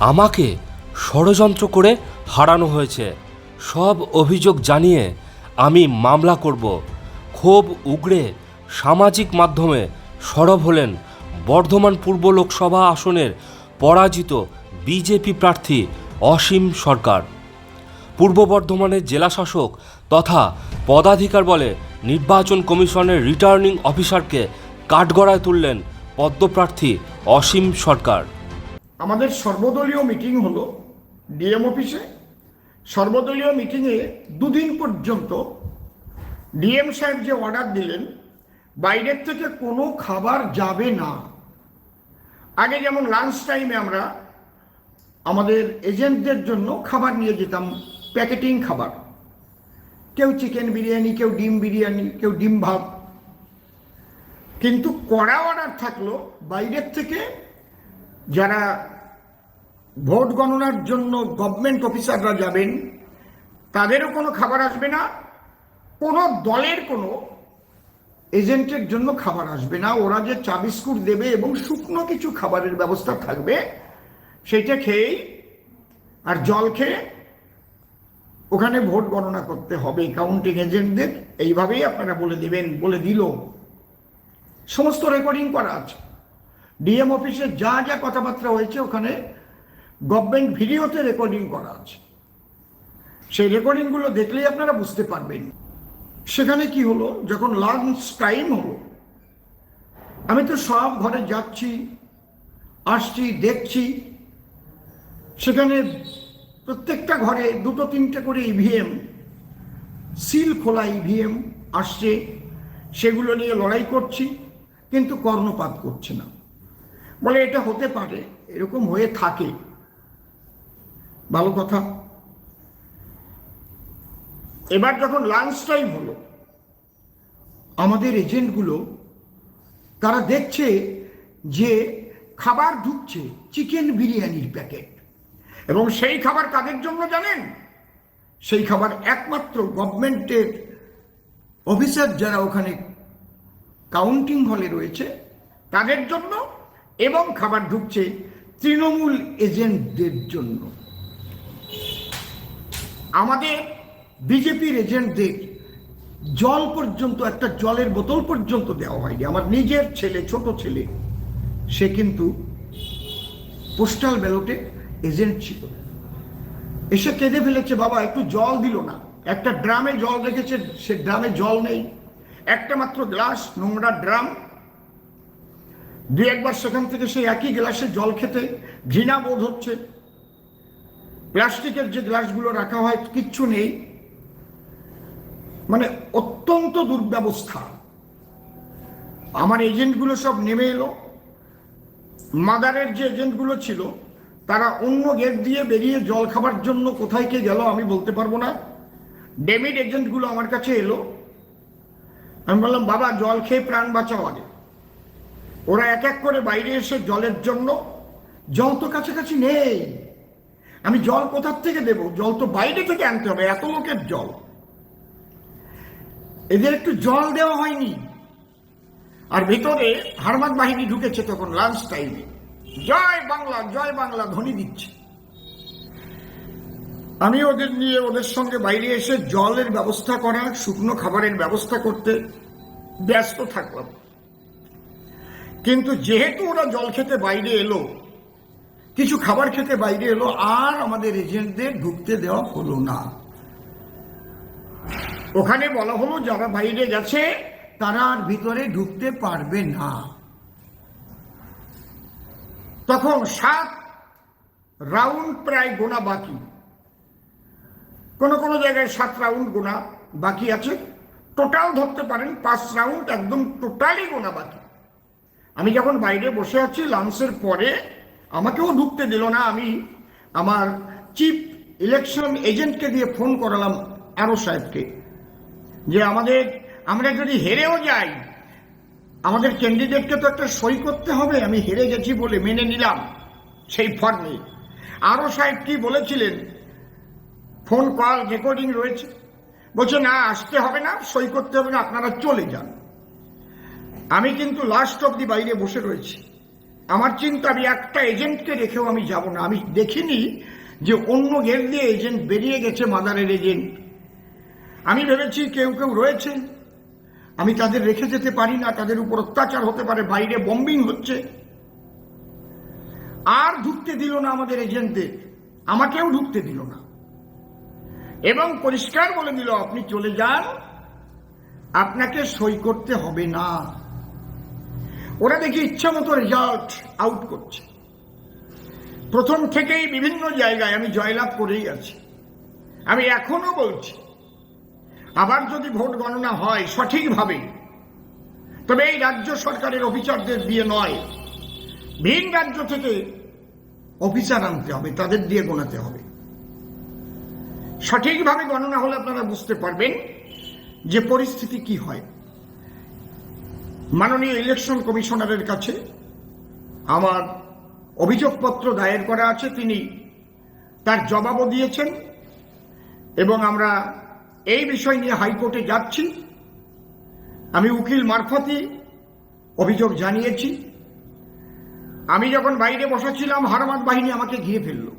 আমাকে ষড়যন্ত্র করে হারানো হয়েছে। সব অভিযোগ জানিয়ে আমি মামলা করব। ক্ষোভ উগড়ে সামাজিক মাধ্যমে সরব হলেন বর্ধমান পূর্ব লোকসভা আসনের পরাজিত বিজেপি প্রার্থী অসীম সরকার। পূর্ব বর্ধমানের জেলাশাসক তথা পদাধিকার বলে নির্বাচন কমিশনের রিটার্নিং অফিসারকে কাঠগড়ায় তুললেন পদ্মপ্রার্থী অসীম সরকার। আমাদের সর্বদলীয় মিটিং হলো ডিএম অফিসে। সর্বদলীয় মিটিংয়ে দুদিন পর্যন্ত ডিএম সাহেব যে অর্ডার দিলেন, বাইরের থেকে কোনো খাবার যাবে না। আগে যেমন লাঞ্চ টাইমে আমরা আমাদের এজেন্টদের জন্য খাবার নিয়ে যেতাম, প্যাকেটিং খাবার। কেউ চিকেন বিরিয়ানি, কেউ ডিম বিরিয়ানি, কেউ ডিম ভাত। কিন্তু কড়া অর্ডার থাকল বাইরের থেকে যারা ভোট গণনার জন্য গভর্নমেন্ট অফিসাররা যাবেন, তাদেরও কোনো খাবার আসবে না, কোনো দলের কোনো এজেন্টের জন্য খাবার আসবে না। ওরা যে চা বিস্কুট দেবে এবং শুকনো কিছু খাবারের ব্যবস্থা থাকবে সেইটা খেয়েই আর জল খেয়ে ওখানে ভোট গণনা করতে হবে। কাউন্টিং এজেন্টদের এইভাবেই আপনারা বলে দেবেন, বলে দিল। সমস্ত রেকর্ডিং করা আছে। ডিএম অফিসে যা যা কথাবার্তা হয়েছে ওখানে গভর্নমেন্ট ভিডিওতে রেকর্ডিং করা আছে। সেই রেকর্ডিংগুলো দেখলেই আপনারা বুঝতে পারবেন। সেখানে কি হলো? যখন লাঞ্চ টাইম হলো, আমি তো সব ঘরে যাচ্ছি, আসছি, দেখছি। সেখানে প্রত্যেকটা ঘরে দুটো, তিনটে করে ইভিএম সিল খোলা ইভিএম আসছে। সেগুলো নিয়ে লড়াই করছি, কিন্তু কর্ণপাত করছে না। বলে এটা হতে পারে, এরকম হয়ে থাকে। ভালো কথা। এবার যখন লাঞ্চ টাইম হলো, আমাদের এজেন্টগুলো তারা দেখছে যে খাবার ঢুকছে চিকেন বিরিয়ানির প্যাকেট এবং সেই খাবার কাদের জন্য জানেন? সেই খাবার একমাত্র গভর্নমেন্টের অফিসার যারা ওখানে কাউন্টিং হলে রয়েছে, তাদের জন্য এবং খাবার ঢুকছে তৃণমূল এজেন্টদের জন্য। আমাদের বিজেপির এজেন্টদের জল পর্যন্ত, একটা জলের বোতল পর্যন্ত দেওয়া হয়নি। আমার নিজের ছেলে, ছোট ছেলে, সে কিন্তু পোস্টাল ব্যালটে এজেন্ট ছিল। এসে কেঁদে ফেলেছে, বাবা, একটু জল দিল না। একটা ড্রামে জল রেখেছে, সে ড্রামে জল নেই। একটা মাত্র গ্লাস নোংরা ড্রাম দু একবার সেখান থেকে সেই একই গ্লাসে জল খেতে ঘৃণা বোধ হচ্ছে। প্লাস্টিকের যে গ্লাসগুলো রাখা হয়, কিচ্ছু নেই। মানে অত্যন্ত দুর্ব্যবস্থা। আমার এজেন্টগুলো সব নেমে এলো। মাদারের যে এজেন্টগুলো ছিল, তারা অন্য গেট দিয়ে বেরিয়ে জল খাবার জন্য কোথায় কে গেল আমি বলতে পারব না। ডেমিড এজেন্টগুলো আমার কাছে এলো। আমি বললাম, বাবা, জল খেয়ে প্রাণ বাঁচাও আগে। ওরা এক এক করে বাইরে এসে জলের জন্য, জল তো কাছাকাছি নেই। আমি জল কোথার থেকে দেব? জল তো বাইরে থেকে আনতে হবে, এত লোকের জল। এদের একটু জল দেওয়া হয়নি। আর ভিতরে হারমাদ বাহিনী ঢুকেছে তখন লাঞ্চ টাইমে। জয় বাংলা জয় বাংলা, ধ্বনি দিচ্ছে। আমি ওদের নিয়ে ওদের সঙ্গে বাইরে এসে জলের ব্যবস্থা করা শুকনো খাবারের ব্যবস্থা করতে ব্যস্ত থাকলাম। কিন্তু যেহেতু ওরা জল খেতে বাইরে এলো, কিছু খাবার খেতে বাইরে এলো, আর আমাদের এজেন্টদের ঢুকতে দেওয়া হলো না। ওখানে বলা হলো, যারা বাইরে গেছে, তারা আর ভিতরে ঢুকতে পারবে না। তখন সাত রাউন্ড প্রায় গোনা বাকি। কোন কোন জায়গায় সাত রাউন্ড গোনা বাকি আছে। টোটাল ধরতে পারেন, পাঁচ রাউন্ড একদম টোটালি গোনা বাকি। আমি যখন বাইরে বসে আছি লাঞ্চের পরে, আমাকেও ঢুকতে দিল না, আমি আমার চিফ ইলেকশন এজেন্টকে দিয়ে ফোন করালাম আরও সাহেবকে, যে আমাদের, আমরা যদি হেরেও যাই, আমাদের ক্যান্ডিডেটকে তো একটা সই করতে হবে, আমি হেরে গেছি বলে মেনে নিলাম, সেই ফর্মে আরও সাহেব কি বলেছিলেন? ফোন কল রেকর্ডিং রয়েছে। বলছে, না, আসতে হবে না, সই করতে হবে না, আপনারা চলে যান। আমি কিন্তু লাস্ট অব দি বাইরে বসে রয়েছি। আমার চিন্তা আমি একটা এজেন্টকে রেখেও আমি যাব না। আমি দেখিনি যে অন্য গেট দিয়ে এজেন্ট বেরিয়ে গেছে মাদারের এজেন্ট আমি ভেবেছি কেউ কেউ রয়েছে। আমি তাদের রেখে যেতে পারি না, তাদের উপর অত্যাচার হতে পারে, বাইরে বম্বিং হচ্ছে। আর ঢুকতে দিল না আমাদের এজেন্টদের আমাকেও ঢুকতে দিল না। এবং পরিষ্কার বলে দিল, আপনি চলে যান। আপনাকে সই করতে হবে না। ওরা দেখি ইচ্ছা মতো রেজাল্ট আউট করছে। প্রথম থেকেই বিভিন্ন জায়গায় আমি জয়লাভ করেই আছি। আমি এখনও বলছি, আবার যদি ভোট গণনা হয় সঠিকভাবে, তবে এই রাজ্য সরকারের অফিসারদের দিয়ে নয় ভিন রাজ্য থেকে অফিসার আনতে হবে, তাদের দিয়ে গোনাতে হবে। সঠিকভাবে গণনা হলে আপনারা বুঝতে পারবেন যে পরিস্থিতি কি হয়। মাননীয় ইলেকশন কমিশনারের কাছে আমার অভিযোগপত্র দায়ের করা আছে, তিনি তার জবাবও দিয়েছেন এবং আমরা এই বিষয় নিয়ে হাইকোর্টে যাচ্ছি। আমি উকিল মারফতই অভিযোগ জানিয়েছি। আমি যখন বাইরে বসেছিলাম হারমাত বাহিনী আমাকে ঘিরে ফেলল।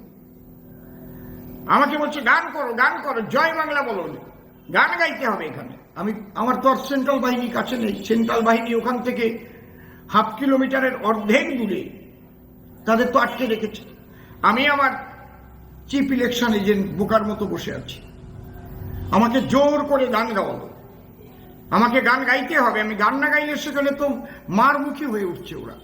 আমাকে বলছে, গান করো গান করো, জয় বাংলা বলো। গান গাইতে হবে এখানে। আমি, আমার তো সেন্ট্রাল বাহিনী কাছে নেই। সেন্ট্রাল বাহিনী ওখান থেকে হাফ কিলোমিটারের অর্ধেক দূরে তাদের তো আটকে রেখেছে। আমি আমার চিফ ইলেকশন এজেন্ট বোকার মতো বসে আছি। আমাকে জোর করে গান গাওয়ালো। আমাকে গান গাইতে হবে। আমি গান না গাইলে সেখানে তো মার মুখী হয়ে উঠছে ওরা।